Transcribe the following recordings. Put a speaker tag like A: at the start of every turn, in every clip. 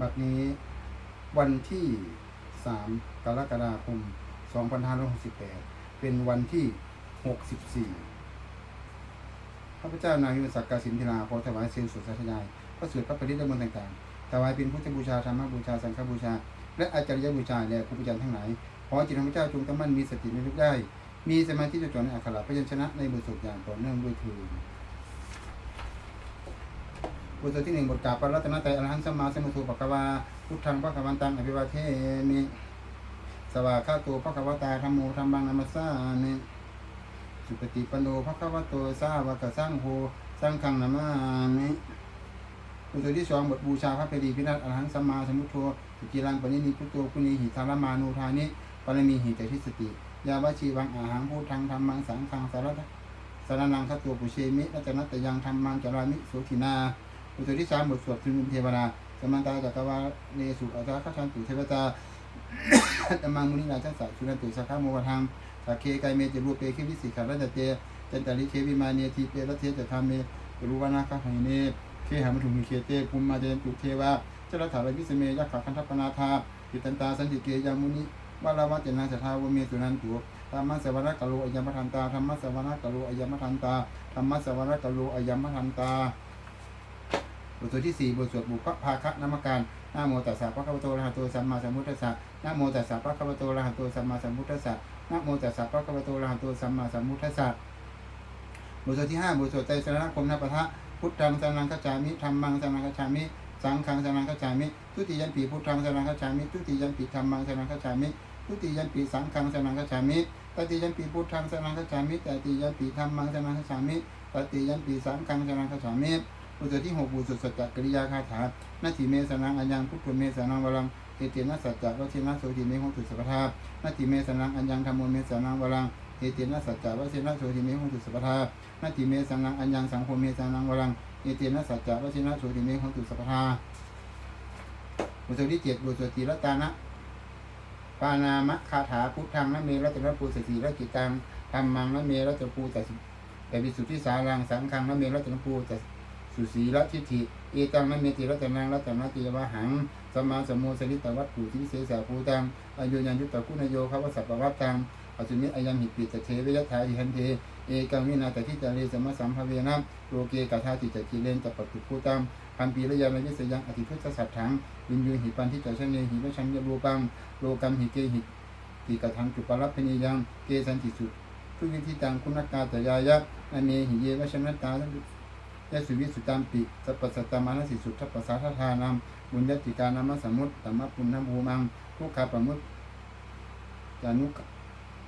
A: บัดนี้วันที่ 3 กรกฎาคม 2568 เป็นวันที่ 64 ข้าพเจ้านายวิศักดิ์กสินธิลาขอถวายเสียงสุดสัทยายพระสวดพระปริตรมนต่างๆ ถวายเป็นพุทธบูชาธรรมบูชา สังฆบูชา และอาจารยบูชาและครูบูชาทั้งหลาย ขอจิตของพระเจ้าจงตั้งมั่นมีสติในทุกได้ มีสมาธิจดจ่อในอักขระพยัญชนะในบทสวดอย่างต่อเนื่องด้วยเถื บทสวดที่หนึ่งบทกาบพระรัตนตรัยอรหันสัมมาสัมพุทโธปะกวาพุทธังพระกวันตังอภิวาเทมิสวากขาโตพระกวตาธรรมโมธรรมังนามัสสามิสุปฏิปันโนพระกวโตสาวกสังโฆสังฆังนามามิบทสวดที่สองบทบูชาพระเพรีพิรัตอรหันสัมมาสัมพุทโธสุจิรังปณินิพุทโธคุณีหิธารมานุธานิปรมีหิเตทิสติยาวชีวังอาหังพุทธังธรรมังสังฆังสารสารนังคัตโตปุเชมิรัตนัตยังธรรมังจารามิโสทินา บทสวดที่สามบทสวดสุนุเทวดาสมันตาจักรวาเลสุอัตถะคัจฉันตุเทวตาธรรมังมุนิราชสักสุนันตุสักขโมกทังสักเคไกเมจรูปเปคิวิสิขารัจเตจันตาริเควิมาเนทีเปรเทจะธรรมเมรูวนาคาหังเนเคหามุถุมิเคเตภูมิมาเดนตุเทวะเจรถาวิวิสเมยักขะคันทัปนาธาปิตันตาสันติเกยามุนิวาลาวัจนาสทาวเมสุนันตุธรรมะสวรรคโลอายมทันตาธรรมะสวรรคโลอายมทันตาธรรมะสวรรคโลอายมทันตา บทสวดที่สี่บทสวดบุพภาคะนามการนะโมตัสสะภะคะวะโตอะระหะโตสัมมาสัมพุทธัสสะนะโมตัสสะภะคะวะโตอะระหะโตสัมมาสัมพุทธัสสะนะโมตัสสะภะคะวะโตอะระหะโตสัมมาสัมพุทธัสสะบทสวดที่ห้าบทสวดไตรสรณคมนปะทะพุทธังสรณังคัจฉามิธรรมังสรณังคัจฉามิ สังฆังสรณังคัจฉามิ ทุติยัมปีพุทธังสรณังคัจฉามิ ทุติยัมปีธรรมังสรณังคัจฉามิ ทุติยัมปีสังฆังสรณังคัจฉามิตติยัมปีพุทธังสรณังคัจฉามิตติยัมปีธรรมังสรณังคัจฉามิตติยัมปีสังฆังสรณังคัจฉามิ บทสที่หกบทสวดสัจจกริยาคาถานาทีเมสนังอัญญังพุทธเมสนังวรังเอเตนะสัจจะวชินะโสติเมของตุสัพทานาติเมสนังอัญญังธรรมเมสนังวรังเอเตนะสัจจะวชินะโสติเมของตุสัพทานาติเมสนังอัญญังสังโฆเมสนังวรังเอเตนะสัจจะวชินะโสติเมของตุสัพทาบทสวดที่เจ็ดบทสวดตีรัตานะปานามะคาถาพุทธังนะเมรัตนปูสสีรักิตังธรรมังนะเมรัตนปูแต่แต่วิสุทธิสารังสังฆังนะเมรัตนปูแต่ สุสีรัทิฏฐิเอตังนะเมติรัตนังรัตนาติยวะหังสมมาสมโมสริตวัตถุที่เสสาภูตังอายุยันยุตตะคุณโยภาวสัพพวัตตังอสุนิอายัมหิปิตเทวิยถาอิหันเทเอกังวินาตทิจารีสมสัมภเวนะโลเกกาธาติจจิเลนจัปปตุภูตังพันปีระยามวิสยังอธิพุทธสัตถังวินยูหิปันทิจชเนหิวชัญญรูปังโลกัมหิเกหิติกทังจุปรัพพนิยังเกสันติสุทุวิธิตังคุณกาตยายะอเนหิเยวชนตา ยสุวิสุตัมปิสัพพสัตตมานสิสุทัพพสาทธานามบุญญติการนามสมุตตัมมปุณณภูมังทุกขาปมุตจานุ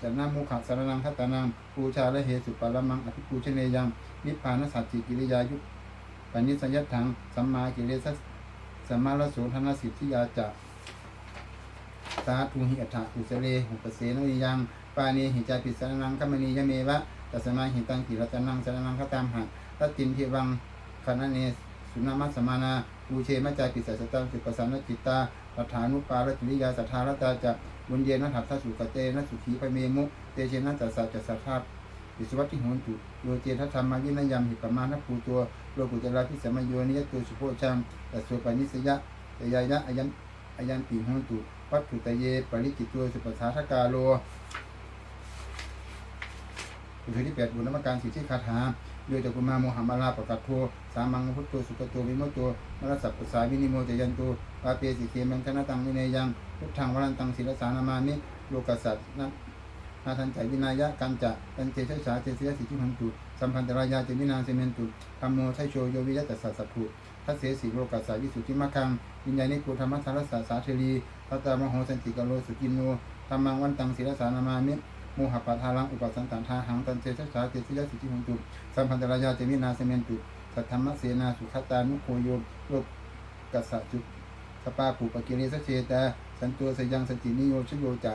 A: จานามุขสารนังคตานังปูชาและเหสุปารมังอภิปูชเนยังนิพพานสัจจิกิริยายุปณิสัญญถังสัมมากิเลสสัมมาลโสธนสิทธิยาจะสาธุหิอัฏฐอุสเลหุปเสนวิยังปานีหิจาปิสารนังคมณียเมวะตัสมาหิตังกิรัตนังสารนังคตามหั ตัตินเทวังคณเนสุนามัสสมานาปูเชมจาปิสัสตังสุปสันนจิตตาปัฏฐานุปาลจุริยาสัทธารตาจะบุญเยนะถัตถสุกเตนะสุขีปเมมุเตเชนะจัสสะจัสสัทธาปิสวัตติโหนตุโยเจทัธรรมายินยามหิปมานะภูตัวโลกุจราพิสมโยนิยตัวสุโพชังตัสสุปนิสยะตยายะอายันอายันปิโหนตุวัตถุตเยปริจิตตัวสุปัสาทกาโลบุตรที่แปดบุญนมการสิทธิคาถา โยจักุมาโมหัมมาลาปะกัตโทสามังพุทโธสุกโตวิโมโตมรสัพพสาวินิโมจยันโตปาเปสิเคมังคณตังวิเนยังพุทธังวรันตังศิลสานามามิโลกัสสัตนะนาทันใจวินายะกันจะตันเตชะสาเตสยสิทธิหันตุสัมพันตรายาเจวินาเสเมนตุธรรมโมไทโชโยวิยะตัสสะสัพพุทัสเสสิโลกัสสาวิสุทธิมัคังวิญญาณิโกธรรมสารสาสาเทรีพัตตามโหสันติกโลสุกินโนธรรมังวันตังศิลสานามามิ มหะปัทารังอุปสันตันทาหังตันเตชะสาเตสยสิทธิหันตุสัมพันธรายาเจมินาเสเมนตุสัทธรรมเสนาสุขตานุโคโยโลกกัสสะจุสปาภูปกิริสเชตาสันตัวสยังสตินิโยชโยจะ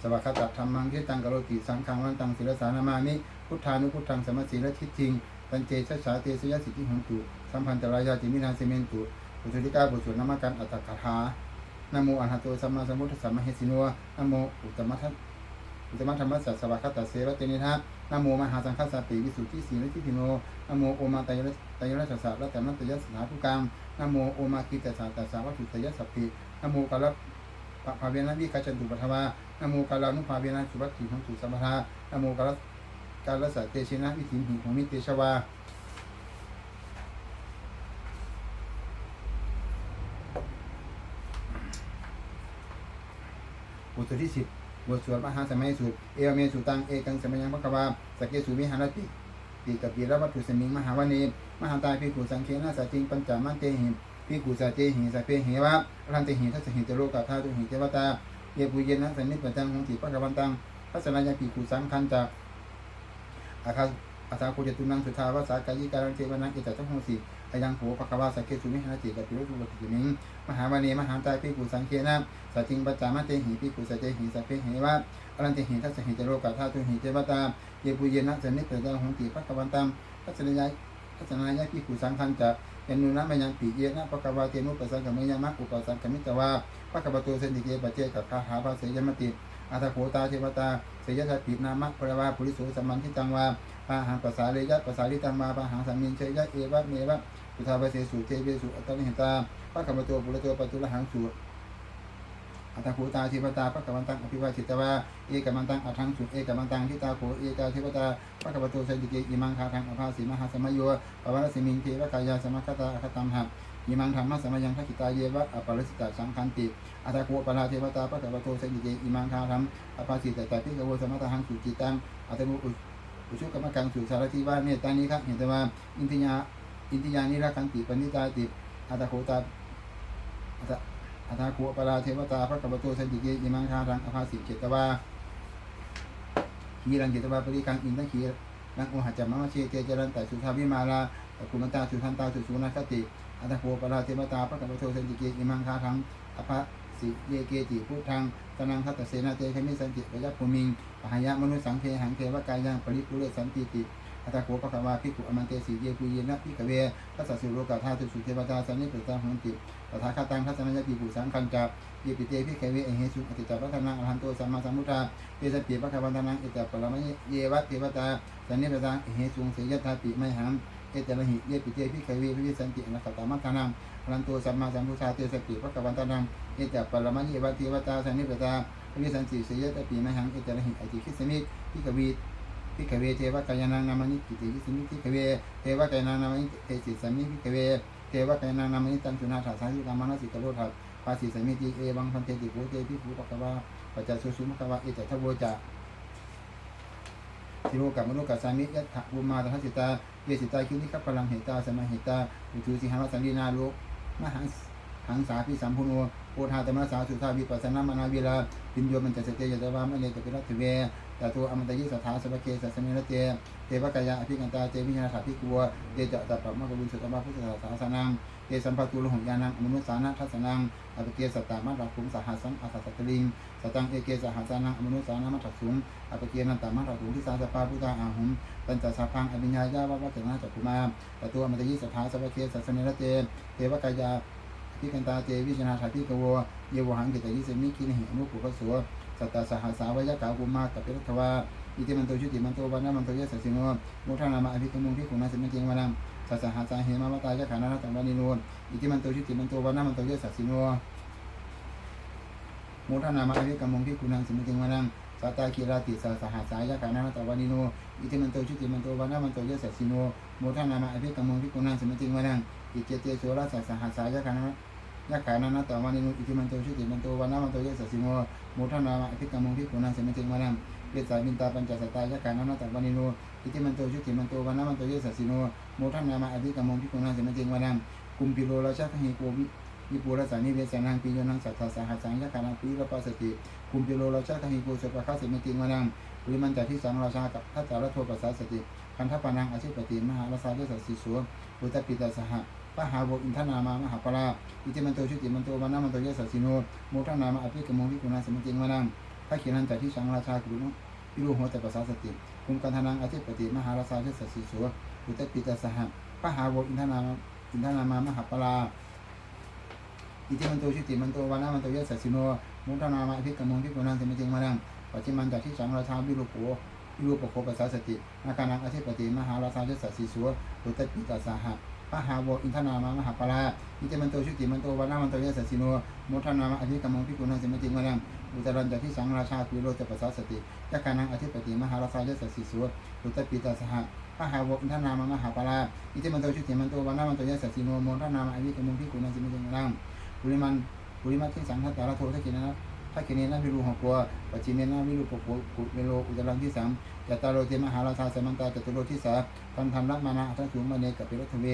A: สวัคตัดธรรมังที่ตังกโรติสังขังวันตังศิลสานามามิพุทธานุพุทธังสมัสสีละทิทิงตันเจชะสาเตสยสิทธิหันตุสัมพันธรายาเจมินาเสเมนตุปุถุติกาบุตรสวดนามการอัตตคาถา นะโมอะรหะโตสัมมาสัมพุทธัสสะมะเหสิโนนะโมอุตตมะทัตอุตตมะธรรมสัสสะวะคัตตะเสวะเตนิทะนะโมมหาสังฆสติวิสุทธิสีนิทิติโนนะโมโอมาตยะตยรัสสะรัตนัตยะสถาทุกังนะโมโอมาคิตสสะตัสสะวัตถุตยสัพพินะโมกาลปะภาเวนะวิกัจจันตุปัทวานโมกาลานุภาเวนะสุวัตถิของสุสัมปทานโมกาลกาลสัตเตชินะวิถิหิของมิเตชวา สวดที่สิบบทสวดมหาสมัยสูตรเอวเมสุตังเอกังสมัยังพระกวาสกเกสุวิหารติติกับปีระวัตถุสมิงมหาวเนมหาตายพิกุสังเคนะสัจิงปัญจมันเตหิมพิกุสัจเจหิสัพเพเหวะรันเตหิทัสหิตโลกาธาตุหิเทวตาเยปุเยนะสันนิปัจจังของติพระกวันตังพัสนายพิกุสังคันจากอาคาอาสาโคจตุนังสุทาวาสากายิการังเทวนังเอจัตตังหงสี อายังโหภควาสกเกสุวิหารติกับปิโลกุลติมิงมหาวเนมหาตายพิกุสังเคนะสัจจิงปัจจามันเตหิพิกุสัจเจหิสัพเพเหวะอรันเตหิทัสหิตโรกาธาตุหิเทวตาเยปุเยนะสนิเตตังหงติปักวันตังทัศนยายทัศนายายพิกุสังคันจะยันนุนะมยังปิเยนะปะกวาเตนุปสังกมยังมักอุปสังกมิตวาปะกวโตเสนิเกปเจกับคาหาภาเสยมติอาตาโคตาเทวตาเสยทัปินามะปรวาปุริโสสัมมันทิตังวาปะหังภาษาเลยะภาษาลิตังมาปะหังสัมมินเชยะเอวะเมวะ สุทาวเสสุเทเวสุอัตตนิหิตาปะกวโตปุริโตปัจจุลหังสุอัตถภูตาเทวตาปะกวันตังอภิวาสิตวาเอกมันตังอัทังสุเอกมันตังทิตาโขเอกาเทวตาปะกวโตสันติเกอิมังคาทังอภาสีมหาสมโยปวารสิมิงเทวกายาสมคตาอคตัมหัอิมังธรรมะสมยังทักิตาเยวะอปารสิตาสังคันติอัตถโขปราเทวตาปะกวโตสันติเกอิมังคาทังอภาสีแต่แตาพิกโวสมตหังสุจิตังอัตมุอุชุกรรมกังสุสารทิวาเนตานิคะเห็นแต่ว่าอินทิยา อินทิยานิรักขันติปณิตาติอัตโขตาอัตอัตถาคุปราเทวตาพระกัปโตสันติเกอิมังคารังอภาสิเจตวาขีรังเจตวาปริกังอินทังขีรังโอหัจจามะเชเตจรันแต่สุทาวิมาลากุมตาสุทันตาสุสุนัคติอัตถาคุปราเทวตาพระกัปโตสันติเกอิมังคารังอภาสิเยเกติพุทธังตนังทัตเสนาเตคมิสันติปยัพภูมิงปหายะมนุสังเทหังเทวกายังปริปุเรสันติติ อัตถโขปะคะวาภิกขุอมันเตสีเยปุเยนะพิกเวทัสสะสุโลกาธาตุสุเทวตาสันนิปตาหันติตถาคตังทัศนัยปิปุสังคันจาเยปิเตพิกเวเอเหสุอติตาพัฒนาอรหันโตสัมมาสัมพุทธาเตสปิปะคะวันตนังเอตปรมเยวะเทวตาสันนิปตาเอเหสุเสยทาปิไมหังเอตระหิเยปิเตพิกเวพิสันติอนัตตามัทนังอรหันโตสัมมาสัมพุทธาเตสปิปะคะวันตนังเอตปรมเยวะเทวตาสันนิปตาพิสันติเสยทาปิไมหังเอตระหิอติคิสมิพิกเว พิกเวเทวกายนางนามานิกิติวิสมิพิกเวเทวกายนางนามานิเตสิสมิพิกเวเทวกายนางนามานิตังสุนาถาสายุกามานสิกโลทัภาษีสมิติเอวังพันเตติโกเตพิภูปะกวาปัจจสุสุมะกวาเอจัตทโวจะทิโรกับมโนกัสสามิยัตถะบุมาทัสสิตาเยสิตาคินิคัพลังเหตาสมาเหตาอุทุสิหาวัสันดีนาโลมหัง หังสาพิสัมพุโนโอทาตมะสาสุทาวิปัสสนามานาเวลาปิญโยมันจะเสเตยตวามะเลกปิรัตเวตตัวอมตะยิสัทธาสวะเกสัสเมรเตเทวกายาอภิกันตาเตวิญญาถาภิกัวเตจะตัปปะมะกบุญสุตมะพุทธศาสานังเตสัมภตุลหงยานังอมนุสานะทัสนังอภิเกสัตตามัตถคุมสหัสังอาสัตตลิงสตังเอเกสหัสานังอมนุสานะมัตถสุงอภิเกนันตามัตถคุมที่สาสปาพุทธาอาหุมปัญจสัพพังอภิญญายาวะวัจนะจักขุมาตตัวอมตะยิสัทธาสวะเกสัสเมรเตเทวกายา ภิกันตาเตวิจนาถาภิกวเยวหังกิตยิสมิคินหิอนุปุปสัวสัตตาสหัสสาวยะกากุมากัปปิรัตวาอิติมันโตชุติมันโตวานะมันโตเยสัสสิโนมุทานามาอภิกมุงพิขุนาสมิเจงวานังสัสสะหาสาเหมาวตายะขานาตังวานิโนอิติมันโตชุติมันโตวานะมันโตเยสัสสิโนมุทานามาอภิกมุงพิขุนาสมิเจงวานังสัตตาคิราติสัสสะหาสายะขานาตังวานิโนอิติมันโตชุติมันโตวานะมันโตเยสัสสิโนมุทานามาอภิกมุงพิขุนาสมิเจงวานังอิเจเตโสระสัสสะหาสายะขานา ยะขานานาตวานิโนอิติมันโตชุติมันโตวานะมันโตเยสัสสิโนมุทนามาอภิกมุงพิขุนาสมิเจงวานังเยสามินตาปัญจสตายะกานานาตวานิโนอิติมันโตชุติมันโตวานะมันโตเยสัสสิโนโมทนามาอภิกรรมงพิกุณาสมเจงวานังกุมพิโลราชาคหิโกวิยิปุระสานิเวสานังปิโยนังสัทธาสหัสังยะกานาปิระปัสสติกุมพิโลราชาคหิโกสุปะคาสมเจงวานังปริมันจัที่สังราชากับทัตตาระโทปัสสาสติคันทปานังอาชิปติมหาราชาเยสัสสิสัวอุตปิตาสหะ ปะหาโวอินทนามามหาปราอิติมันโตชุติมันโตวานะมันโตเยสัสิโนโมทันนามาอภิกมงพิกุณาสมเจงวานังพระเขียนันจัที่สังราชากรุณพิรูหัวแต่ภาษาสติคุมกันทนังอธิปติมหาราชาเชสสีสัวอุตปิตาสหะปะหาวอินทนามอินทนามามหาปลาอิติมันโตชุติมันโตวานามันโตเยสัสิโนโมทนามาพิกมงพิกุนันสมิจิงมานังปัจจิมันจากที่สังราชาวิรูปโขวิรูปโขภาษาสตินาการังอธิปติมหาราชาเชสสีสัวอุตปิตาสหะ ปะหาโวอินทนามามหาปลาอิเจมันโตชุติมันโตวานามันโตเยสสิโนโมทนามะอภิกรรมพิกุณังสมิติงวนังอุตรันจะที่สังราชาคุโรจะปัสสาสติยะกานังอธิปติมหาราชายสสิสุอุตปิตาสหพระหาโวอินทนามามหาปลาอิเจมันโตชุติมันโตวานามันโตเยสสิโนโมทนามะอภิกรรมพิกุณังสมิติงวนังปุริมันปุริมัที่สังทัตตาลโททักินะถ้ากินนี้นะวิรูหกัวปัจจิเมนะวิรูปปุกเมโลอุตรังที่สาม จัตตารโรเทมหาราชาสมันตาจตุโรที่สาพันธันรัตมานะทัสูงมาเนกับปิรทเว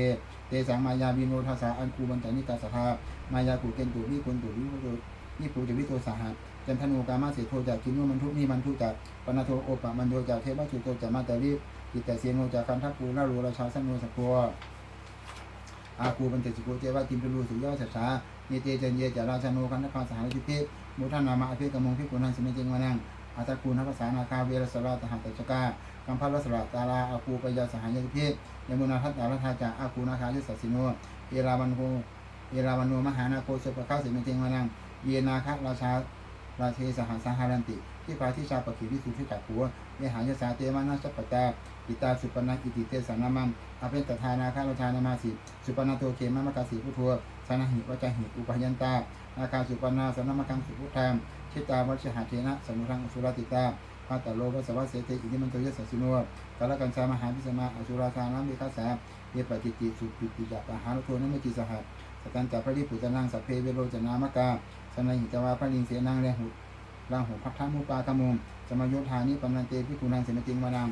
A: เตสังมายาวิโนทัสสะอันคูบัญจานิกาสภามายากูเกนตุวิคุนตุวิคุตุนิปูจวิโตสหะจันทนูกามาเสโทจากกินนุมันทุกนิมันทุกจากปนโทโอปะมันโยจากเทวสุโตจากมาตาริกิตแต่เสียโนจากคันทัพปูนารูราชาสันโนสกัวอาคูบันเตจิโกเจวะกิมปิรูสุยอสัชชาเยเตจันเยจาราชาโนคันทพาสหายทิเทมุทานามาอภิกมงพิกุนันสมิเจงวานัง อาตาคูนักษานาคาเวรสราตหัตตชกากัมพัลสระตาลาอาคูปยาสหายทิเทยมุนาทัตตาลทาจาอาคูนาคายุสสิโนเอราวันโกเอราวันโนมหานาโคสุปะข้าสิเมเจงวานังเยนาคะราชาราเทสหัสหารันติ ที่พาทิชาปกิวิสุทธิกขัวเยหายสาเตมานาสัปปตาอิตาสุปนาอิติเตสานามังอาเป็นตทานาคาราชานามาสิสุปนาโตเขมะมกาสีพุทัวสนาหิวจหิอุปยันตานาคาสุปนาสนามกังสุพุทธาม ชิตาวัชหาเทนะสมุทังอสุรติตาพาตโลวัสวะเสติอิทิมันโตยสัสสิโนกาลกันสามหาพิสมาอสุราชานามิคาสาเยปจิติสุปิติจักอาหารโทนมิจิสหัสสกันจัพระริปุตนังสัพเพเวโรจนามกาสนัยหิตวาพระลิงเสนังแลหุลังหุพัทธมุปากมุมสมโยธานิปันนันเตพิคุนังเสมติงวานัง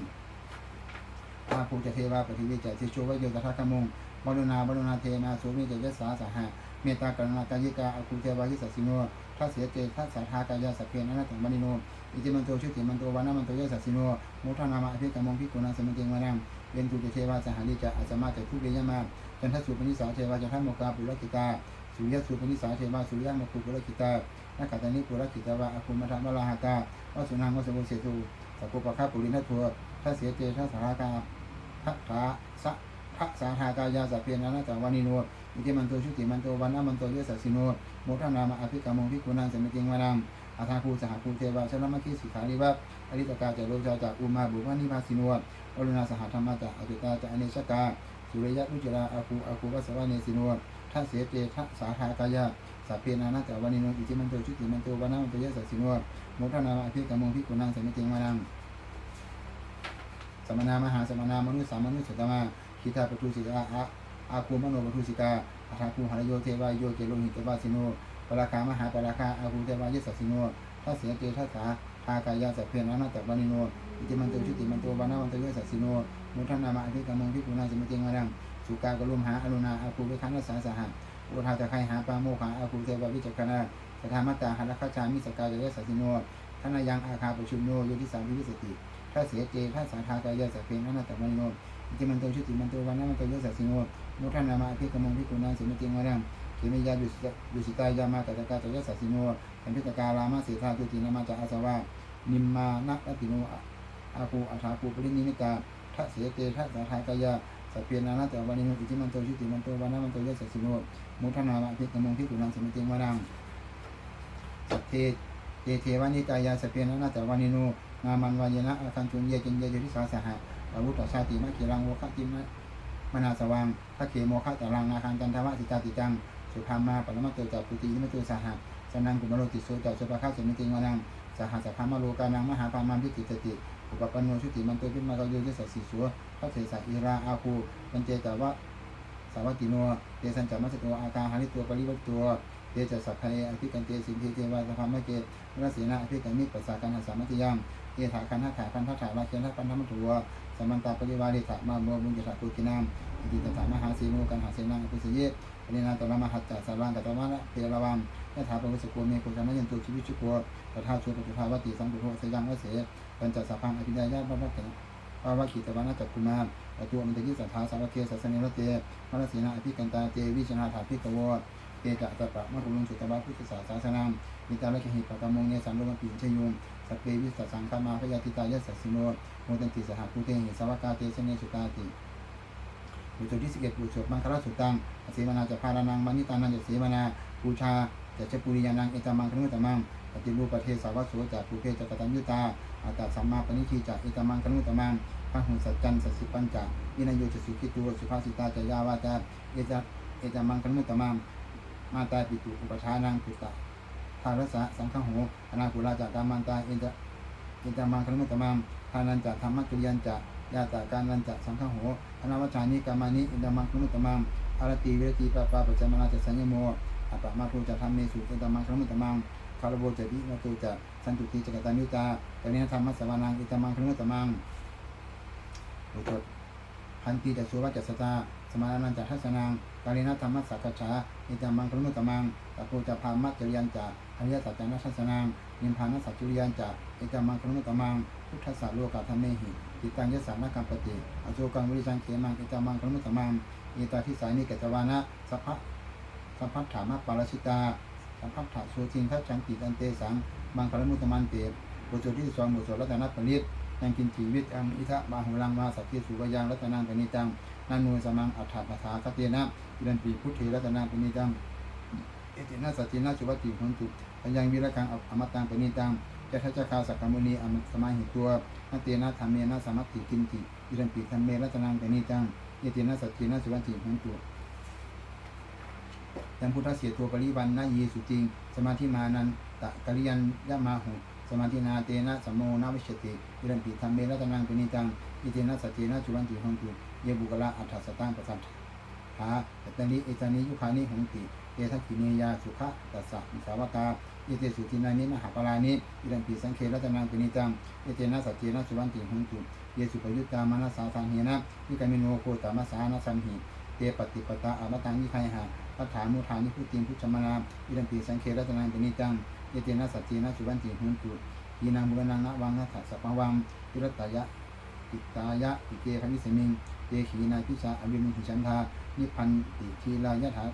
A: อาภูจะเทวาปฏิวิจติโชวโยตถาคมุงบรุณาบรุณาเทนาโสมิเจยสาสหะ เมตตากรุณากายิกาอาคูเทวายิสัสสิโนทัสเสียเจทัสสาทากายาสัพเพนันตังมณิโนอิจิมันโตชุติมันโตวานามันโตยสัสิโนมุทานามะอภิกรรมงพิกุนังเสมติงวานังเวนตุเทวาสหาริจะอาสมาจะทุเรยมาจันทสุปนิสาเทวาจันทโมกาปุรกิตาสุริยสุปนิสาเทวาสุริยมคุปุรกิตานักกัตนิปุรกิตาวาอาคุมัทมลาหากาวสุนังวสมุเสตุสัพพปะคาปุรินัทัวทัสเสเจทัสสารากาทัทธาสะทัสสาทากายาสัพเพนันตวานิโน อิติมันโตชุติมันโตวันนามันโตเยสัสิโนโมทนามะอภิกรรมงพิกุนังสมิติงวานังอาทาภูสหภูเทวาชนะมะคิสิขาริวะอริตกาจโรจาจากอุมาบุวานิพาสิโนอรุณาสหธรรมะจากอจุตาจากอเนชกา สุริยะรุจราอาคูอาคูวัสวะเนสิโนทัสเสเจทัสสาทากายาสัพเพนานาแต่วานิโนอิจิมันโตชุติมันโตวานามันโตเยสัสิโนโมทนามะอภิกรรมงพิกุนังสมิติงวานังสมณามหาสมณามนุษย์สามนุษย์สตมาคิตาปทุสิกาอา อาคูมโนปทุสิกาอาทาคูหารโยเทวายโยเจโลหิตวาสิโนปราคามหาปราคาอาคูเทวายสัสิโนทัสเสเจทัสสาทากายาสัพเพนานาแต่วานิโนอิจิมันโตชุติมันโตวานามันโตเยสัสิโนมุทนามะอภิกรรมงพิกุณาสิมติงวานังสุกากรุมหาอรุณาอาคูเวคันนัสสาสหะอุทาจะใครหาปาโมขาอาคูเทวาวิจักนาสถามัตตาหันลคชามิสกายะสัสิโนทนายังอาคาปชุมโนโยทิสาวิวิสติถ้าเสียเจถ้าสาธากายาสัพเพนันตะมันโนอิจิมันโตชุติมันโตวันนั้นมันโตยสัสสิโน มุทานนามาพิกมงพิกุณังสิมติงวรังเขมิยาดุสิดุสิตายามาตะกาตยสัสสิโนเป็นพิตกาลามาเสธาตุตินามาจาอาสวะนิมมานะตติโนอาภูอาถาภูปรินิมิกาถ้าเสเจถ้าสาธากายาสัพเพนันตะวันโนอิจิมันโตชุติมันโตวันนั้นมันโตยสัสสิโนมุทานนามาพิกมงพิกุณังสิมติงวรังสัพเพเจเทวานิกายาสัพเพนันตะวันโนนามันวายนะอาคันจุนเยจินเยจุทิสาสหะอาวุธชาติมะเกรังโวคะจิมะ มนาสวังพระเขโมคะตารังนาคันกันทวะสิตาติจัง สุธรรมาปรมะเตจัปุติยิมตุสหะสนังกุมโรติโสจัสุปะคะสมิติงวนังสหัสพามโลกานังมหาปามันพิติตติอุปปันโนชุติมันโตพิมากโยยสัสสิสัวพระเถสะอิราอาคูปัญเจตวะสาวัติโนเตสันจัมมัสโตอาคาหาริตัวปริวัตตัวเตจัสสัพเพอภิกันเตสินเทเทวาสภามะเกตรเสนาอภิกันมิปัสสากันหาสามัติยังเยถาคันทัถาคันทัถาราเคียนทัปันธรรมถัว สมันตาปริวาริถามาโมบุญยถาปุกินามอิติตถามหาสีโมกันหาเสนังปุสเยปรินาตระมหัตตาสารังกัตวะเทระวังยถาปวิสโกเมกุสานัยันตุชีวิชุโกตถาชุปตุภาวติสังกุโทสยังวเสปัญจสัพพังอภิญญาบัพพะเถภาวะกิตวานะจักคุมารอตัวมันตะกิสัทธาสาวเกสัสเนรเตมรสีนาอภิกันตาเตวิชนาถาภิกโวเตจะตะปะมรุลุงสุตบะพุทธศาสนา นิตาลกิหิปะกมงเนสัมโลมปิชยุงสเปวิสสังคามาพยาติตายสัสสิโนโมตันติสหภูเทหิสวากาเตชเนสุกาติบุตรที่สิบเอ็ดบุตรสวดมังคลสุตังอสีมนาจะพารานังมานิตานันจะสีมนาบูชาจะเชปุริยานังเอตมังคนุตมังปฏิรูปประเทศสาวัสโสจากภูเพจากตัญญุตาอาตาสัมมาปณิทีจากเอตมังคนุตมังพพหุสัจจันสัสสิปัญจวินัยโยจสุขิตัวสุภาสิตาจยาวาจาเอจเอจามังคมุตมังมาตาปิตุอุปชานังปุตตะารสะสังฆโหอนาคุราจากามันตาเอจาเอจามังคมุตตมังทานันจะธรรมจุยันจะยาตาการนันจะสังฆโหอนาวชานิกามานิอินดามังคมุตตมังอารติวิรติปะปะปัจจมนาจะสัญญโมอัปปะมาภูจะทำเมสุเอจามังคมุตตมังคารโบจะวิมาตุจะสันตุทีจักตัญญุตาตนิธรรมะสวานังอิตามังครุตมังโอุจดพันตีจะสุวัจจสตาสมานันจะทัศนังกาลินธรรมะสักฉาอิตามังครุตมังตะโพจะพามัจจริยันจะอริยสัจจานัทัศนังนิมพานัสสัจจุริยันจะอิตามังครุตมังพุทธสัจโลกาธรรมเมหิติตังยสานกัมปติอโศกังวิริจังเขมังอิตามังครุตมังอิตาทิสายนิเกตวานะสัพพะสัพพัทธามะปารชิตาสัมพัทธะโสจินทัจจังติตันเตสังมังคลมุตตมันเตบทสวดที่สองบทสวดรัตนปริตยังกินจีวิตอังอิทะบาหุลังมาสักกิสุกยังรัตนังปณิตัง นันนูสมังอัฏฐปัฏฐาคเตนะอิรันปีพุทธิรัตนังปณิตังเอตินะสัจจินะสุวัติหุนตุปัญญังวิรกังอมตังปณิตังจะทัจจคาสักกมุนีอมสมาหิตัวนัตเตนะธรรมเมนะสมัติกินติอิรันปีธรรมเมรัตนังปณิตังเอตินะสัจจินะสุวัติหุนตุยังพุทธเสียตัวปริวันนายีสุจริง สมาธิมานันตะกริยันยะมาหุสมาธินาเตนะสมโมนาวิชติอิรันปิธรรมเมรัตนังปินิตังอินะสัจเจนะจุวันติหงตุ เยบุกละอัฏฐสตังประสัทหาตตนิเอตานิยุคานิหงติเยทักขิเนยาสุขะตัสสะมิสาวกาเยเตสุตินานิมหาปรานิอิรันปิสังเครัตนังปินิตังเอเตนะสัจเจนะจุวันติหงตุเยสุปยุตตามานาสาทางเฮนะนิกามิโนโคตามสานะสัมหิเตปฏิปตาอามตังนิไคหาปัฏฐามุทานิพุติงพุทธมนาอิรันติสังเครัตนังเป็นนิจังเยเตนะสัจเจนะสุวันติหุนตุยีนางบุรนังนะวังนะถัสสะปังวังพิรัตายะปิตายะปิเกคมิสมิง เยขีนาพิชาอวิมุหิชันธานิพันติทีลายะถา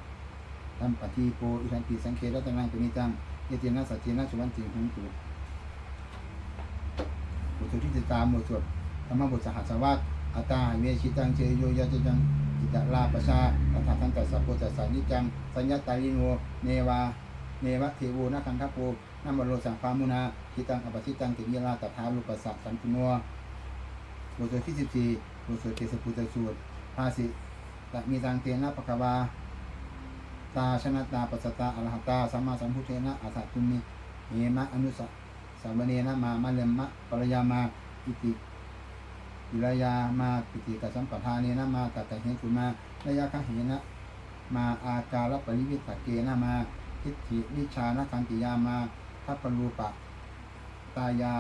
A: ตัมปทีโปอิรันติสังเครัตนังเป็นนิจังเยเตนะสัจเจนะสุวันติหุนตุบทที่จะตามบทสวดธรรมบทสหัสวัตอัตตาเวชิตังเชยโยยะจจังอิตลาปชาตถาทันตัสสะโพธัสสะนิจัง สัญญาตาลิโนเนวา เนวะเทโวนะคันทโปนัมบโรสังพามุนาทิตังอปชิตังติยราตถาลุปัสสะสันตุโนบทสวดที่สิบสี่ บทสวดเทสปุตตสูตรภาสิตะมีตังเตนะปะคะวาตาชนะตาปัสสตาอรหัตตาสัมมาสัมพุทเทนะอัฏฐตุมิเหมะอนุสสสามเณนะมามะเลมมะปรยามาอิติวิรยามาปิติกสัมปทานเนนะมาตัตตะเหตุมาระยะคเหนะมาอาการปริวิตเกนะมาทิฏฐินิชานะคันติยามาทัพปรูปะตายา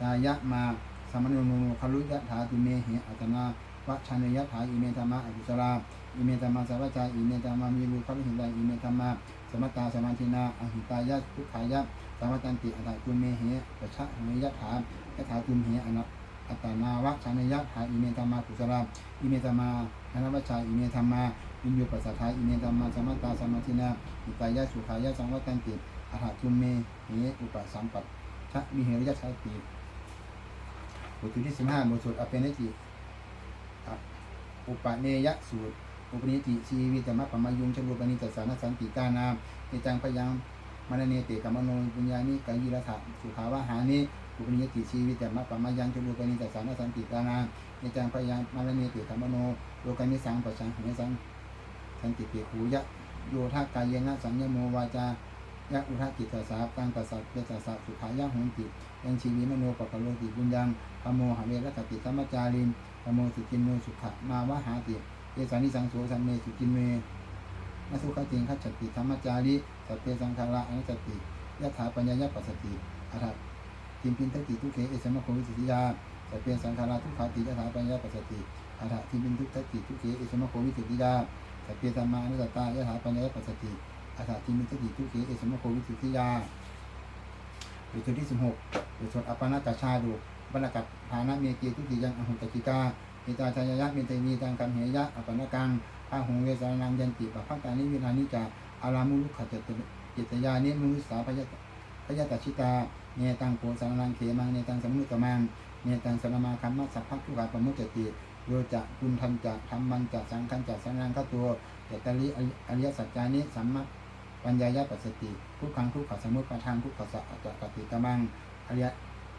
A: ตายะมา สมณโนคลุยะถาตุเมเหอัตนาวัชานยะถาอิเมธรรมะอกุศลาอิเมธรรมะสวัจจาอิเมธรรมะมีรูปะหิตาอิเมธรรมะสมตตาสมาธินาอหิตายะทุกขายะสวัตันติอัตตตุเมเหปชะเหยะถายะถาตุมเหอนัตอัตนาวะชานยะถาอิเมธรรมากุศลาอิเมธรรมาอนัวัชชาอิเมธรรมาวิญญูปัสสัทาอิเมธรรมาสมตาสมาธินาอิตายะสุขายะสังวัตันติอาหาทุเมเหอุปสัมปัตชะมิเหรยะชาติ บทที่สิบห้าบทสวดอเปเนจิอุปเนยะสูตร อุปนิติชีวิตมะปะมายุงชรูปนิจสานสันติกานาเอจังพยังมณเนเตกัมมโนปุญญานิกายิรถะสุขาวะหานิอุปนิยติชีวิตแต่มะปะมายังจุลูปนิจสานสันติกานาในจังพยังมาลเนติธรรมโนโลกานิสังปัจจังเหสังสันติเปีขูยะโยธากายเยนะสัญญโมวาจา ยะอุทากิตสาตังตัสสะเยตัสสะสุขายะหุนติยังชีวิมโนปะกโลติบุญยังพโมหะเวรกติสัมมจารินพโมสุจินโนสุขะมาวะหาติเยสานิสังโสสัมเมสุจินเมนัสุขติงคัจติธรรมจาริสัพเพสังขาระอนุสติยะถาปัญญายะปัสสติอรหัตทิมพินทติทุเขเอสมะโควิสิทธิยาสัพเพสังขาราทุกขาติยะถาปัญญาปัสสติอาถาทิมพินทุกทติทุเขเอสมะโควิสิทธิยาสัพเพธรรมานุตตายะถาปัญญาปัสสติ อาถาทิมพินทติทุกเขเอสมโควิสิทธิยาบทที่สิบหกบทสวดอปนาตชาดุบรรณกัตฐานะเมเกีทุกติยังอหุตกิกาเอตาชายยะเมตมีตังกันเหยะอปนกังอาหงเวสานังยันติปะพักตานิวินานิจาอารามุลุขจตจิตยานิมุสสาพยตพยตชิตาเนตังโพสานังเขมังเนตังสมุตตมังเนตังสนมาคัมมัสสัพพักทุกขาปมุจจติโยจะคุณทันจะธรรมันจะสังคันจะสังนังข้าตัวเจตลิอริยสัจจานิสัมมา ปัญญายะปัสสติทุกขังทุกขสมุปปทานทุกขสัจจะปฏิกมังอริย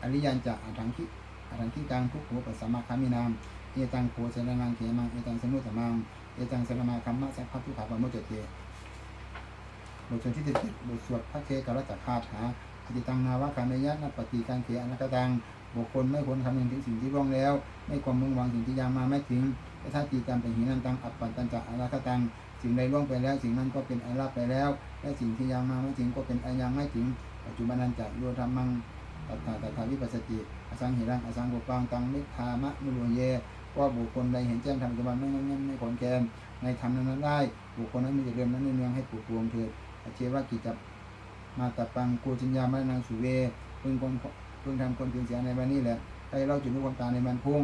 A: อริยันจะอัฏฐังคิอรังคิกังทุกขโปัสสมาคามินามเอตังโคเสนานังเขมังเอตังสมุตตมังเอตังสรมาคัมมะสัพพทุกขาปโมจเตบทสวดที่สิบเจ็ดบทสวดพระเคกรัตคาถาอติตังนาวะกามยะนัปฏิการเขอนักตังบุคคลไม่ควรคำนึงถึงสิ่งที่ร่วงแล้ว ไม่ความมุ่งหวังสิ่งที่ยังมาไม่ถึงถ้าตีตามเป็นหินันตังอัปปันตันจะอาราคตัง สิ่งใดล่วงไปแล้ว สิ่งนั้นก็เป็นอาลาไปแล้ว และสิ่งที่ยังมาไม่ถึงก็เป็นอยังไม่ถึง ปัจจุบันนันจะโยธรรมังตัถาตัตถาวิปัสสติอสังหิรังอสังกุปังตังนิธามะมุโลเยว่าบุคคลใดเห็นแจ้งธรรมปัจจุบันไม่ไม่ไม่ไม่ขอนแกนในธรรมนั้นได้ บุคคลนั้นมีเดิมนั้นเนืองให้ปลูกปวงเถิดอาเชวะกิจจมาตปังกูจิญญามะนังสุเวพึงคนพึงทำคนเพียงเสียในวันนี้แหละให้เราจุดนุความตาในวันพุ่ง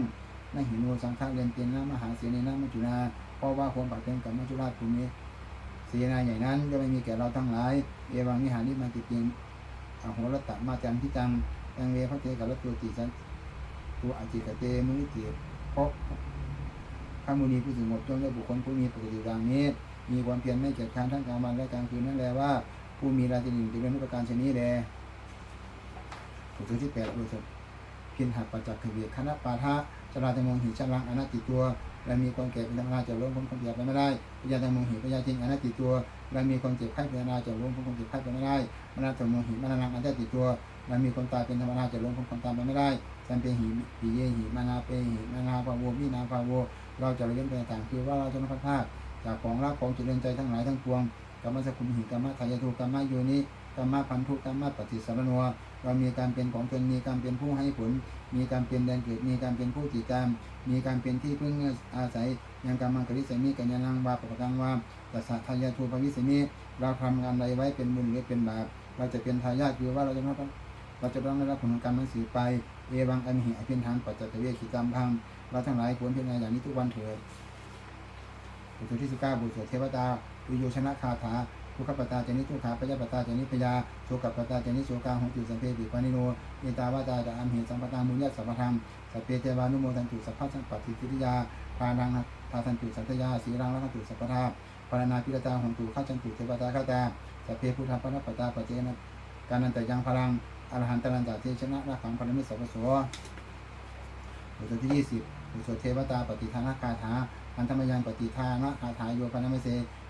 A: นหิโนสังฆาเรียนเตียนนะมหาเสนีนะมัจจุนา ราะว่าความปากเป็นกับมัจจุราชภูมิเสนาใหญ่นั้นก็ไม่มีแก่เราทั้งหลายเอวังนิหานิมันติปิงอโหรตะมาจันทิตังยังเวพระเทกับตัวติสันตัวอจิกเตมุนิติเพราะพระมุนีผู้สงหมดจงได้บุคคลผู้มีปกติดังนี้ มีความเพียรไม่เกียจค้านทั้งกลางวันและกลางคืนนั่นแหละว่า ผู้มีราชินิจะเป็นนุประการชนี้แลบทที่แปดบทพินหัดปัจจักขเวีคณะปาทะจราจมงหิชลังอนัตติตัว และมีความแก่เป็นธรรมดาจะล้มพ้นความแก่ไปไม่ได้พยาธรรมงหิพยาทิงอนัตติตัวและมีความเจ็บไข้เป็นธรรมดาจะล้มพ้นความเจ็บไข้ไปไม่ได้มนาธรรมงหิมนานังอนัตติตัวและมีความตายเป็นธรรมดาจะล้มพ้นความตายไปไม่ได้สันเปหิปิเยหิมานาเปหิมานาภาโววินาภาโว เราจะเรียนไปต่างคือว่าเราจะไม่พลาดจากของรักของจุเริญใจทั้งหลายทั้งปวงกรรมสกุลหิกรรมะทายาทุกรรมะโยนิกรรมะพันธุกรรมะปฏิสารนัว เรามีการเป็นของตนมีการเป็นผู้ให้ผล มีการเป็นแดนเกิดมีการเป็นผู้ติดตาม มีการเป็นที่พึ่งอาศัยยังกรรมังกริสมิกัญญานังวาปปกังวาตัสสะทายาทูปวิสมิเราทำงานใดไว้เป็นบุญหรือเป็นบาปเราจะเป็นทายาทคือว่าเราจะต้องเราจะต้องได้รับผลของกรรมนั้นสืบไปเอวังอมิหิอภินทางปัจจตเวคิตามพังเราทั้งหลายควรเพียรอย่างนี้ทุกวันเถิดบทที่สิบเก้าบทสวดเทวตาวิโยชนะคาถา ทุกขปตาจนิทุกขาปยาปตาจนิพยาโสกปตาจนิโสกาหงตุสัมเพปิปานิโนเอตาวาตาจะอัมเหสัมปตามุญญสัพพธรรมสัพเพเทวานุโมทันตุสัพพะสัมปติทิริยาทานังทาทันตุสันตยาสีรังรักตุสัพพทาปารณาพิรตาหงตุข้าจันตุเทวตาข้าตาสัพเพพุทธปนปตาปเจนะการนันตยังพลังอรหันตรันตเทชนะรักขังพรมิสัพพโสบทที่ยี่สิบบทสวดเทวตาปฏิทานาคาถาอันธรรมยังปฏิทานะคาถาโยปนามเส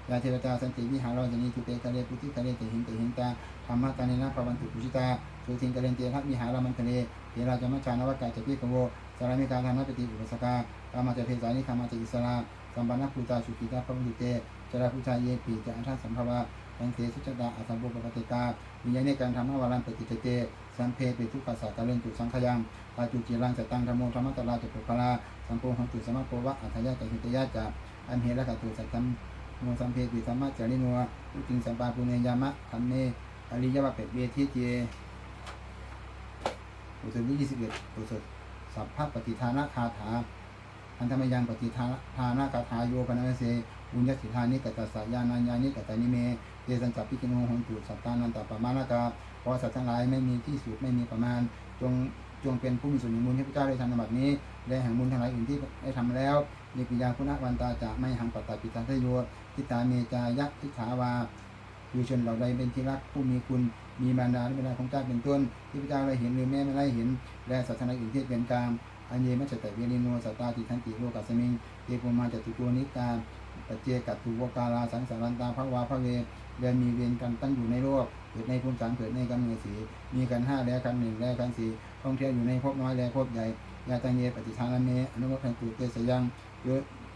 A: ยาเทวตาสันติวิหารจนีทุเตกะเลปุติกะเลเตหิงเตหิงตาธรรมะตานินะภวันตุปุชิตาสุทิงกะเลนเตทัพวิหารามันทะเลเทราจมัจจานวกาจพิกโวสารมิการธานาปฏิอุปสกากามาจะเทสานิคามาจะอิสราสัมปันนภูตาสุขิตาพระมุติเตจราพุชาเยปีจะอันทัสัมภวะทังเทสุจตาอัสัมโบปปติกาวิญญาณการธรรมวารันปฏิเตเตสัมเพเปทุกขสัตตะเลนตุสังขยังปาจุจิรังจตังธรรมโมธรรมตลาจุปุพลาสัมโพหังตุสมะโพวะอัทยาจหิตยาจาอันเหระกตุสัตตัม โมสัมเพติสัมมาจาริโนอุติงสัมปาปุเนยามะธรรมเมอริยวะเป็ดเวทิเจบทที่ยี่สิบเอ็ดบทสวดสัพพะปฏิทานะคาถา อันธรรมยังปฏิทาทานะคาถาโยปนเสบุญญสิทธานิกตัสสะยานัญญานิกตานิเมเยสันจัปปิกิโนหนตุสัตตานันตปะมานากาเพราะสัตว์ทั้งหลายไม่มีที่สุดไม่มีประมาณจง จงเป็นผู้มีส่วนมีมูลให้พระเจ้าได้ทำในบัดนี้และแห่งมูลทั้งหลายอื่นที่ได้ทำแล้วนิปิยาคุณวันตาจะไม่หังปัตตาปิตาทโยทิตาเมจายะทิฐาวาคือชนเหล่าใดเป็นที่รักผู้มีคุณมีมารดาและบิดาของเจ้าเป็นต้นที่พระเจ้าได้เห็นหรือแม่ไม่ได้เห็น และศาสนาอื่นที่เป็นกลางอันเยมัจจตเวริโนสัตตาติทันติโลกัสมิงเอปุมาจตุโกนิกาปเจกัตตุวกาลาสังสารันตาภวาภเว เรียนมีเวรกันตั้งอยู่ในโลกเกิดในภูมิสังเกิดในกำเนิดสีมีกันห้าและกันหนึ่งและกันสี่ท่องเที่ยวอยู่ในภพน้อยและภพใหญ่ยาตังเยปฏิทานเมอนุโมทันตุเตสยังโย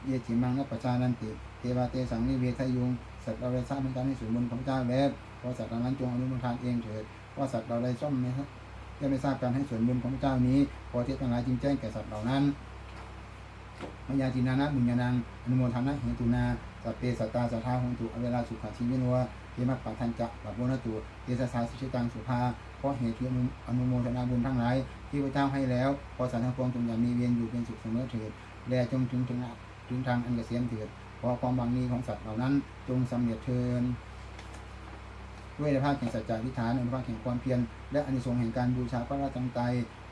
A: เยจิมังนัปชานันติเทวาเตสังนิเวทยุงสัตว์เราได้สร้างเป็นการให้ส่วนบุญของเจ้าแล้วเพราะสัตว์เหล่านั้นจงอนุโมทานเองเถิดเพราะสัตว์เราได้ซ่อมไม่ได้ไม่ทราบการให้ส่วนบุญของเจ้านี้พอเทศทั้งหลายจึงแจ้งแก่สัตว์เหล่านั้น มยาตินานะบุญญานังอนุโมทานะเหตุนาสัพเพสัตตาสัทธาหงตุอเวลาสุขาชีวิโนเทมะปัทันจะปัปโบนตุเตสสาสุชิตังสุภาเพราะเหตุที่อนุโมทนาบุญทั้งหลายที่พระเจ้าให้แล้วพอสัตว์ทั้งปวงจงอย่ามีเวียนอยู่เป็นสุขเสมอเถิดแลจงถึงถึงถึงทางอันเกษมเถิดเพราะความบางนี้ของสัตว์เหล่านั้นจงสำเร็จเทินด้วยภาพแห่งสัจจะวิฐานอนุภาพแห่งความเพียรและอนิสงส์แห่งการบูชาพระราชไต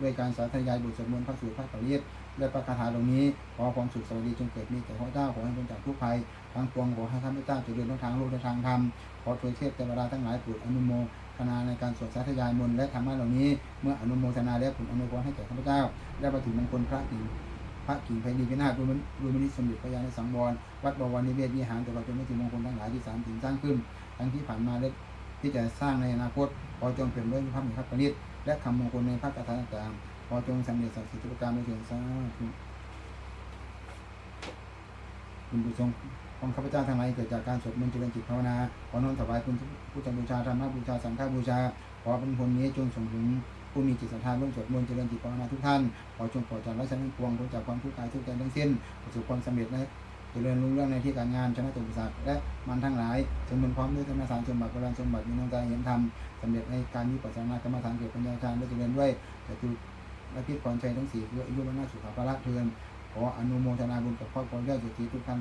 A: ด้วยการสาธยายบทสวดมนต์พระสูตรพระปริย และประคาถาเหล่านี้ ขอความสุขสวัสดีจงเกิดมีแก่พระเจ้า ขอให้พ้นจากทุกภัยทางปวงขอให้ข้าพเจ้าเจริญทั้งทางโลกและทางธรรม ขอถวยเทพเทวดาทั้งหลายโปรดอนุโมทนาในการสวดสาธยายมนต์และธรรมะเหล่านี้ เมื่ออนุโมทนาแล้วผลอนุโมทให้แก่ข้าพเจ้า ได้ประถุมงคลพระกิ่งพระกิ่งไพดีพินาศรวมรวมมิตรสมเด็จพระยาณสังวร วัดบวรนิเวศวิหารตลอดจนถึงมงคลทั้งหลายที่สามสิ่งสร้างขึ้น ทั้งที่ผ่านมาและที่จะสร้างในอนาคตขอจงเปลี่ยนด้วยพระมีพระประณิตและคำมงคลในพระคาถาต่างๆ ขอจงสำเร็จสักดิ์สิทธิ์ทุกประการโดยเถิดสาธุคุณผู้ชมของข้าพเจ้าทั้งหลายเกิดจากการสวดมนต์เจริญจิตภาวนา ขอน้อมถวายคุณพุทธบูชาธรรมบูชาสังฆบูชา ขอเป็นผลนี้จงส่งถึงผู้มีจิตศรัทธาร่วมสวดมนต์เจริญจิตภาวนาทุกท่าน ขอจงปลอดจากไร้สันนิพวงพ้นจากความทุกข์กายทุกข์ใจทั้งสิ้น ประสบความสำเร็จและเจริญรุ่งเรื่องในที่การงานชนะตุปสรรคและมันทั้งหลายจงเป็นพร้อมด้วยธรรมสารสมบัติโบราณสมบัติมีน้ำใจเห็นธรรมสำเร็จในการมีปัจจานากรรมฐานเกิดปัญญาฌานและเจริญด้วยแต่ตุ และพิพรชัยทั้งสี่เพื่ออายุวัฒนสุขภาระเทือนขออนุโมทนาบุญกับครอบครัวญาติสีทุกท่าน